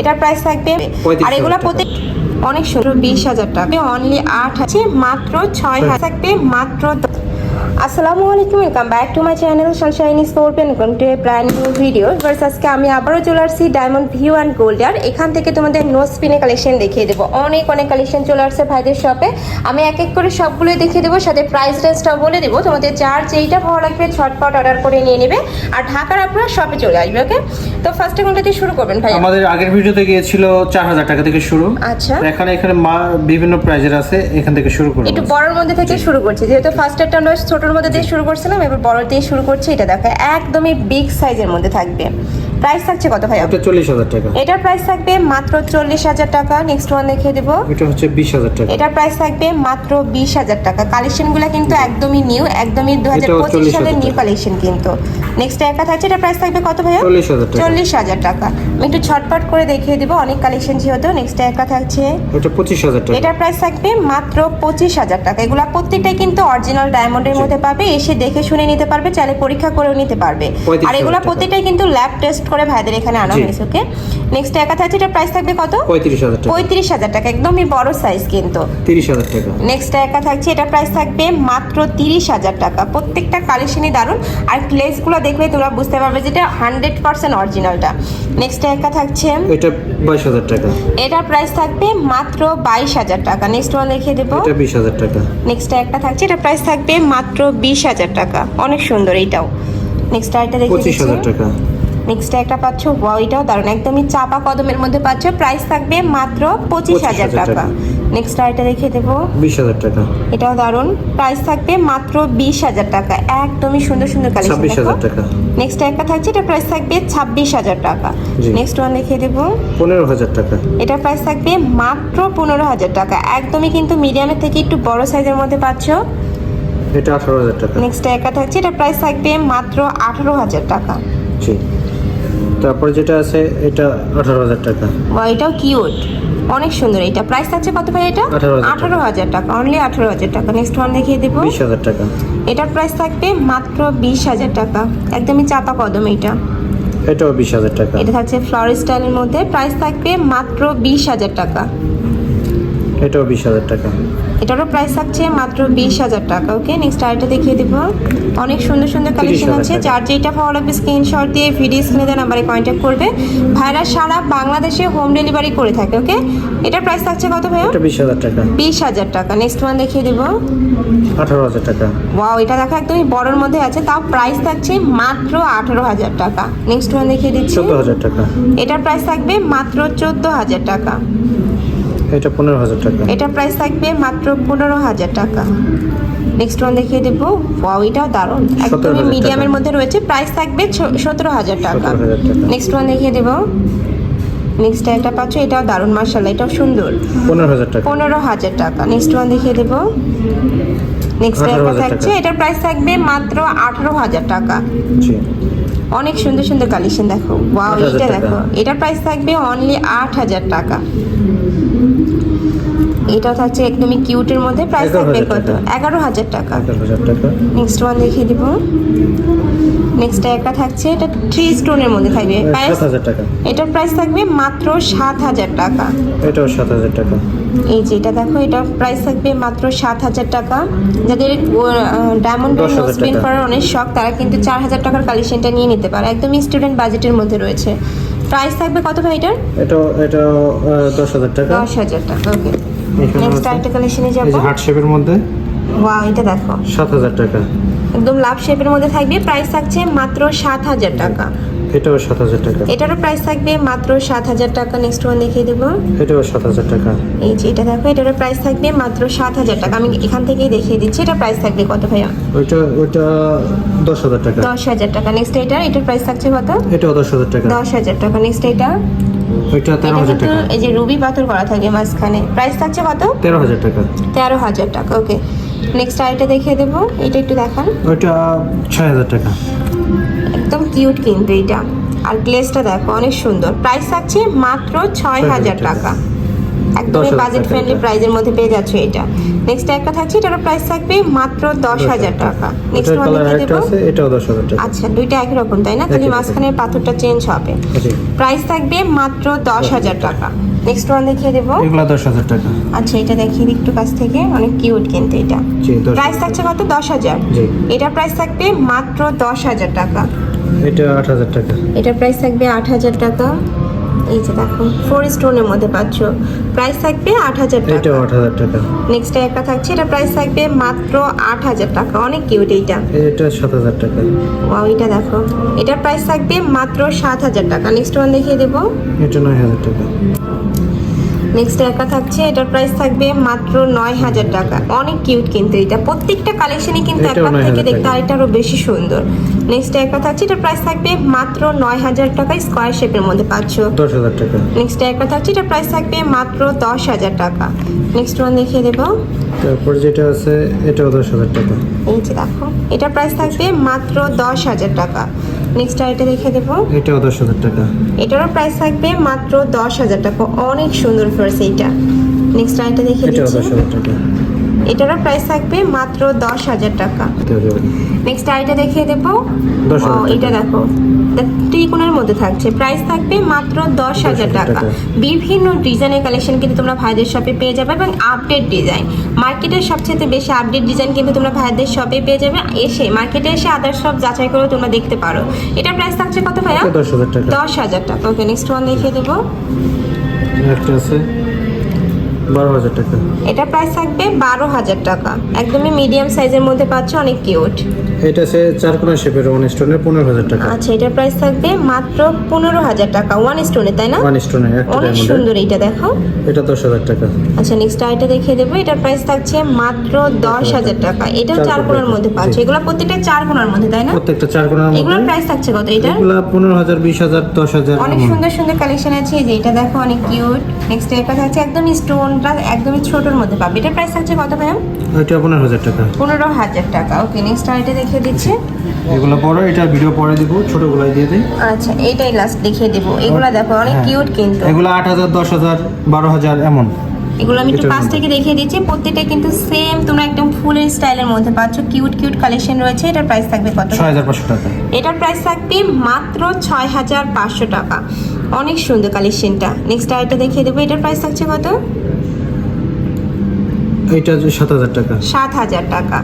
এটার প্রাইস থাকবে আর এগুলো প্রতি অনেক সুন্দর। বিশ হাজার টাকা। অনলি আট আছে মাত্র ছয় হাজার থাকবে মাত্র আসসালামু আলাইকুম welcome back to my channel sunshine sport welcome to a brand new video verse আজকে আমি আবারও চলে আসছি ডায়মন্ড ভিউ অ্যান্ড গোল্ডার এখান থেকে তোমাদের নো স্পিনে কালেকশন দেখিয়ে দেবো। অনেক অনেক কালেকশন চলে আসছে ভাইদের শপে আমি এক এক করে সবগুলোই দেখিয়ে দেবো সাথে প্রাইস রেঞ্জটাও বলে দেবো। তোমাদের যার যেইটা ভালো লাগবে ছটপট অর্ডার করে নিয়ে নেবে। আর ঢাকার আপনারা শপে চলে আসবে ওকে তো ফার্স্টে কোনটা দিয়ে শুরু করবেন ভাই আমাদের আগের ভিডিওতে গিয়েছিল চার হাজার টাকা থেকে শুরু। আচ্ছা। এখানে এখানে মা- বিভিন্ন প্রাইজের আছে এখান থেকে শুরু করব। একটু বড়র মধ্যে থেকে শুরু করছি। যেহেতু ফার্স্টেরটা আমরা ছোটোর মধ্যে দিয়ে শুরু করছিলাম, এবার বড় দিয়ে শুরু করছি, এটা দেখো, একদমই বিগ সাইজের মধ্যে থাকবে। প্রাইস থাকছে কত ভাই এটা চল্লিশ হাজার টাকা। এটার প্রাইস থাকবে মাত্র চল্লিশ হাজার টাকা। নেক্সট ওয়ান দেখিয়ে দেবো। এটা হচ্ছে বিশ হাজার টাকা। এটার প্রাইস থাকবে মাত্র বিশ হাজার টাকা। কালেকশনগুলো কিন্তু একদমই নিউ একদমই দু হাজার পঁচিশ 40,000 সালের নিউ কালেকশন কিন্তু। নেক্সট একা থাকছে এটা প্রাইস থাকবে কত চল্লিশ হাজার টাকা। চল্লিশ হাজার টাকা। আমি একটু ছটপট করে দেখিয়ে দেবো অনেক কালেকশন যেহেতু। নেক্সট একা থাকছে। এটা পঁচিশ হাজার টাকা। এটার প্রাইস থাকবে মাত্র পঁচিশ হাজার টাকা। এগুলা প্রত্যেকটাই কিন্তু অরিজিনাল ডায়মন্ডের মধ্যে পাবে। এসে দেখে শুনে নিতে পারবে চাইলে পরীক্ষা করেও নিতে পারবে। আর এগুলা প্রত্যেকটাই কিন্তু ল্যাব টেস্ট করে ভাইদের এখানে আনা হয়েছে ওকে? নেক্সট একা থাকছে এটার প্রাইস থাকবে কত? পঁয়ত্রিশ হাজার টাকা। পঁয়ত্রিশ হাজার টাকা একদমই বড় সাইজ কিন্তু। তিরিশ হাজার টাকা। নেক্সট একা থাকছে এটা প্রাইস থাকবে মাত্র তিরিশ হাজার টাকা। প্রত্যেকটা কালেকশনই দারুণ। আর গ্লেজগুলো দেখলে তোমরা বুঝতে পারবে যেটা হান্ড্রেড পার্সেন্ট অরিজিনালটা নেক্সট একা থাকছে এটা বাইশ হাজার টাকা। এটার প্রাইস থাকবে মাত্র বাইশ হাজার টাকা। নেক্সট ওয়ান দেখিয়ে দেবো। এটা বিশ হাজার টাকা। নেক্সট একটা থাকছে এটা প্রাইস থাকবে মাত্র বিশ হাজার টাকা। অনেক সুন্দর এইটাও। নেক্সট আরেকটা দেখে পঁচিশ হাজার টাকা। নেক্সট একটা পাচ্ছ? ওয়াও এটাও দারুণ। একদমই চাপা কদমের মধ্যে পাচ্ছ। প্রাইস থাকবে মাত্র পঁচিশ হাজার 25,000 টাকা। নেক্সট আরেকটা দেখে দেবো। বিশ হাজার টাকা। এটাও দারুণ। প্রাইস থাকবে মাত্র বিশ হাজার টাকা। একদমই সুন্দর সুন্দর কালেকশন টাকা। নেক্সট একটা থাকছে এটা প্রাইস থাকবে ছাব্বিশ হাজার টাকা। নেক্সট ওয়ান দেখিয়ে দেবো। পনেরো হাজার টাকা। এটা প্রাইস থাকবে মাত্র পনেরো হাজার টাকা। একদমই কিন্তু মিডিয়ামের থেকে একটু বড় সাইজের মধ্যে পাচ্ছ। এটা আঠারো হাজার টাকা। নেক্সট একা থাকছে এটা প্রাইস থাকবে মাত্র আঠারো হাজার টাকা। জি। তারপরে যেটা আছে এটা আঠারো হাজার টাকা। বা এটাও কিউট। অনেক সুন্দর। এটা প্রাইস আছে কত ভাই এটা? 18,000 টাকা। আঠারো হাজার টাকা। অনলি আঠারো হাজার টাকা। নেক্সট ওয়ান দেখিয়ে দেবো। বিশ হাজার টাকা। এটার প্রাইস থাকবে মাত্র বিশ হাজার টাকা। একদমই চাপা কদম এটা। এটাও বিশ হাজার টাকা। এটা থাকছে ফ্লাওয়ার স্টাইলের মধ্যে। প্রাইস থাকবে মাত্র বিশ হাজার টাকা। এটাও বিশ হাজার টাকা। এটারও প্রাইস থাকছে মাত্র বিশ হাজার টাকা ওকে নেক্সট আরেকটা দেখিয়ে দেবো। অনেক সুন্দর সুন্দর কালেকশন 30,000 আছে। যার যেটা ভালো লাগবে স্ক্রিনশট দিয়ে ভিডিও স্ক্রিনে দেওয়া নাম্বারে কন্ট্যাক্ট করবে। ভাইরা সারা বাংলাদেশে হোম ডেলিভারি করে থাকে ওকে এটার প্রাইস থাকছে কত ভাইয়া? এটা বিশ হাজার টাকা। বিশ হাজার টাকা। নেক্সট ওয়ান দেখিয়ে দেবো। আঠারো হাজার টাকা। ওয়াও এটা দেখো একদমই বড়োর মধ্যে আছে। তাও প্রাইস থাকছে মাত্র আঠারো হাজার টাকা। নেক্সট ওয়ান দেখিয়ে দিচ্ছি। চোদ্দ হাজার টাকা। এটার প্রাইস থাকবে মাত্র চোদ্দ হাজার টাকা। এটা পনেরো হাজার টাকা। এটার প্রাইস থাকবে মাত্র পনেরো হাজার টাকা। নেক্সট ওয়ান দেখিয়ে দেবো। ওয়াও এটাও দারুণ। একদমই মিডিয়ামের মধ্যে রয়েছে। প্রাইস থাকবে সতেরো হাজার টাকা। 17,000 টাকা। নেক্সট ওয়ান দেখিয়ে দেবো। নেক্সট একটা পাচ্ছ এটাও দারুণ মার্শাল্লাহ এটাও সুন্দর। পনেরো হাজার টাকা। পনেরো হাজার টাকা। নেক্সট ওয়ান দেখিয়ে দেবো। নেক্সট একটা থাকছে। এটার প্রাইস থাকবে মাত্র আঠারো হাজার টাকা। জি। অনেক সুন্দর সুন্দর কালেকশন দেখো। ওয়াও 8,000 এটা দেখো। এটার প্রাইস থাকবে অনলি আট হাজার টাকা। এটা থাকছে একদমই কিউটের মধ্যে প্রাইস থাকবে কত। এগারো হাজার টাকা। নেক্সট ওয়ান দেখিয়ে দিব। নেক্সট একটা থাকছে এটা থ্রি স্টোনের মধ্যে থাকবে। এটার প্রাইস থাকবে মাত্র সাত হাজার টাকা। এটাও সাত হাজার টাকা। এই যে এটা দেখো এটা প্রাইস থাকবে মাত্র সাত হাজার টাকা। যাদের ডায়মন্ড 10,000 স্পিন টাকা। করার অনেক শখ তারা কিন্তু চার হাজার টাকার কালেকশনটা নিয়ে নিতে পারে। একদমই স্টুডেন্ট বাজেটের মধ্যে রয়েছে। প্রাইস থাকবে কত ভাই এটার? এটাও আহ, দশ হাজার টাকা। দশ হাজার টাকা ওকে নেক্সট আরেকটা কালেকশনে এই যে হার্ট শেপের মধ্যে ওয়াও এটা দেখো সাত হাজার টাকা একদম লাভ শেপের মধ্যে থাকবে প্রাইস থাকছে মাত্র সাত হাজার টাকা এটাও সাত হাজার টাকা এটারও প্রাইস থাকবে মাত্র সাত হাজার টাকা নেক্সট ওয়ান দেখিয়ে দেবো এটাও সাত হাজার টাকা এই যে এটা দেখো এটারও প্রাইস থাকবে মাত্র সাত হাজার টাকা আমি এখান থেকেই দেখিয়ে দিচ্ছি এটা প্রাইস থাকবে কত ভাইয়া ওইটা ওইটা দশ হাজার টাকা দশ হাজার টাকা নেক্সট এটা এটার প্রাইস থাকছে কত এটাও দশ হাজার টাকা দশ হাজার টাকা নেক্সট এটা ওইটা তেরো হাজার টাকা। এই যে রুবি পাথর করা থাকে মাঝখানে। প্রাইস থাকছে কত? তেরো হাজার টাকা। তেরো হাজার টাকা ওকে নেক্সট আইটা দেখিয়ে দেবো এটা একটু দেখান। ওইটা ছয় হাজার টাকা। একদম কিউট কিন্তু এইটা। আর গ্লেসটা দেখো অনেক সুন্দর। প্রাইস থাকছে মাত্র ছয় হাজার টাকা। একদমই বাজেট ফ্রেন্ডলি এটা। প্রাইজের মধ্যে পেয়ে যাচ্ছ এটা। নেক্সট একটা থাকছে এটারও প্রাইস থাকবে মাত্র দশ হাজার টাকা। নেক্সট এটার ওয়ান দেবো। এটাও দশ হাজার টাকা। আচ্ছা দুইটা একই রকম তাই না? রকম। মাঝখানের পাথরটা চেঞ্জ হবে। জি। প্রাইস থাকবে মাত্র দশ হাজার টাকা। নেক্সট ওয়ান দেখিয়ে দেবো। এগুলা দশ হাজার টাকা। আচ্ছা এটা দেখিয়ে দিই একটু কাছ থেকে। অনেক কিউট কিন্তু এটা। জি প্রাইস থাকছে কত দশ হাজার। জি। এটার প্রাইস থাকবে মাত্র দশ হাজার টাকা। এটা আট হাজার টাকা। এটার প্রাইস থাকবে আট হাজার টাকা। এই যে দেখো ফোর স্টোনের মধ্যে পাচ্ছ। প্রাইস থাকবে আট হাজার টাকা। এটাও আট হাজার টাকা। নেক্সট একটা থাকছে এটা প্রাইস থাকবে মাত্র আট হাজার টাকা। অনেক কিউট এইটা। এটা সাত হাজার টাকা। ওয়াও এটা দেখো। এটার প্রাইস থাকবে মাত্র সাত হাজার টাকা। নেক্সট ওয়ান দেখিয়ে দেবো। এটা নয় হাজার টাকা। নেক্সট একটা থাকছে এটার প্রাইস থাকবে মাত্র নয় হাজার টাকা। অনেক কিউট কিন্তু এটা। প্রত্যেকটা কালেকশনই কিন্তু একবার থেকে দেখতে। আরেকটা আরও বেশি সুন্দর। নেক্সট একটা থাকছে এটার প্রাইস থাকবে মাত্র নয় হাজার টাকা। স্কোয়ার শেপের মধ্যে পাচ্ছ। দশ হাজার টাকা। নেক্সট একটা থাকছে এটার প্রাইস থাকবে মাত্র দশ হাজার টাকা। নেক্সট ওয়ান দেখিয়ে দেবো। তারপর যেটা আছে এটাও দশ হাজার টাকা। এই যে দেখো এটার প্রাইস থাকবে মাত্র দশ হাজার টাকা। নেক্সট আইটা দেখে দেবো। এটাও দশ হাজার টাকা। এটারও প্রাইস থাকবে মাত্র দশ হাজার টাকা। অনেক সুন্দর ফার্স এইটা। নেক্সট আইটা এটাও দশ দিচ্ছি হাজার টাকা। এটারও প্রাইস থাকবে মাত্র দশ হাজার টাকা। নেক্সট আইটা দেখিয়ে দেবো। ও, এটা দেখো। ত্রিকোণের মধ্যে থাকছে। প্রাইস থাকবে মাত্র দশ হাজার টাকা। বিভিন্ন ডিজাইনের কালেকশন কিন্তু তোমরা ভাইদের শপে পেয়ে যাবে এবং আপডেট ডিজাইন মার্কেটের সবচেয়ে বেশি আপডেট ডিজাইন কিন্তু তোমরা ভাইদের শপে পেয়ে যাবে। এসে মার্কেটে এসে আদার সব যাচাই করে তোমরা দেখতে পারো। এটার প্রাইস থাকছে কত ভাইয়া? দশ হাজার টাকা। দশ হাজার টাকা। ওকে নেক্সট ওয়ান দেখিয়ে দেবো। একটা আছে। বারো হাজার টাকা। এটার প্রাইস থাকবে বারো হাজার টাকা। একদমই মিডিয়াম সাইজের মধ্যে পাচ্ছ অনেক কিউট এটা আছে চার কোনা শেপের ওয়ান স্টোনের পনেরো হাজার টাকা। আচ্ছা এটার প্রাইস থাকবে মাত্র পনেরো হাজার টাকা ওয়ান স্টোনে তাই না? ওয়ান স্টোনে অনেক সুন্দর এটা দেখো। এটা দশ হাজার টাকা। আচ্ছা নেক্সট আইটা দেখিয়ে দেবো। এটার প্রাইস থাকছে মাত্র দশ হাজার টাকা। এটাও চার কোণার মধ্যে পাচ্ছ। এগুলো প্রত্যেকটা চার কোণার মধ্যে তাই না? প্রত্যেকটা চার কোনার এগুলোর মধ্যে প্রাইস থাকছে কত? এটার এগুলা পনেরো হাজার বিশ হাজার দশ হাজার অনেক সুন্দর সুন্দর কালেকশন আছে। এই যে এটা দেখো অনেক কিউট নেক্সট এটা থাকছে একদম স্টোনটা একদমই ছোটোর মধ্যে পাবে। এটার প্রাইস থাকছে কত ম্যাম এটা পনেরো হাজার টাকা। পনেরো হাজার টাকা। ওকে নেক্সট আইটা দেখিয়ে দিচ্ছে। এগুলো বড় এটা ভিডিও পরে দিব ছোটগুলাই দিয়ে দিই। আচ্ছা এইটাই লাস্ট দেখিয়ে দেবো। এগুলো দেখো অনেক হ্যাঁ। কিউট কিন্তু। এগুলো আট হাজার দশ হাজার বারো হাজার এমন। এগুলো আমি একটু পাশ থেকে দেখিয়ে দিচ্ছি। প্রত্যেকটা কিন্তু সেম তোমরা একদম ফুলের স্টাইলের মধ্যে পাচ্ছ। কিউট কিউট কালেকশন রয়েছে। এটার প্রাইস থাকবে কত? ছয় হাজার পাঁচশো টাকা। এটার প্রাইস থাকবে মাত্র ছয় হাজার পাঁচশো টাকা। অনেক সুন্দর কালেকশনটা নেক্সট আরেকটা দেখিয়ে দেবো। এটার প্রাইস থাকছে কত? এইটা সাত হাজার টাকা। সাত হাজার টাকা।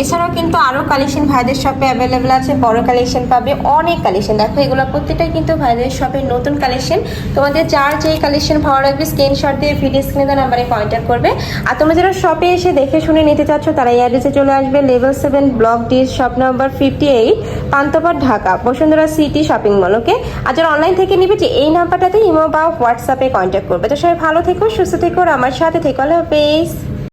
এছাড়াও কিন্তু আরও কালেকশন ভাইদের শপে অ্যাভেলেবেল আছে, বড় কালেকশন পাবে, অনেক কালেকশন দেখো, এগুলো প্রত্যেকটাই কিন্তু ভাইদের শপে নতুন কালেকশন তোমাদের যার যেই কালেকশন ভালো লাগবে স্ক্রিনশট দিয়ে ভিডিও স্ক্রিনে দেওয়া নাম্বারে কন্ট্যাক্ট করবে। আর তোমরা যারা শপে এসে দেখে শুনে নিতে চাচ্ছ, তারা এই অ্যাড্রেসে চলে আসবে level seven block D shop number fifty eight Panthapath, Dhaka, Bashundhara city shopping mall okay আর যারা অনলাইন থেকে নিবে, যে এই নাম্বারটাতে ইমো বা হোয়াটসঅ্যাপে কন্ট্যাক্ট করবে। তো সবাই ভালো থেকো, সুস্থ থেকো আমার সাথে থেকো। আল্লাহ হাফেজ।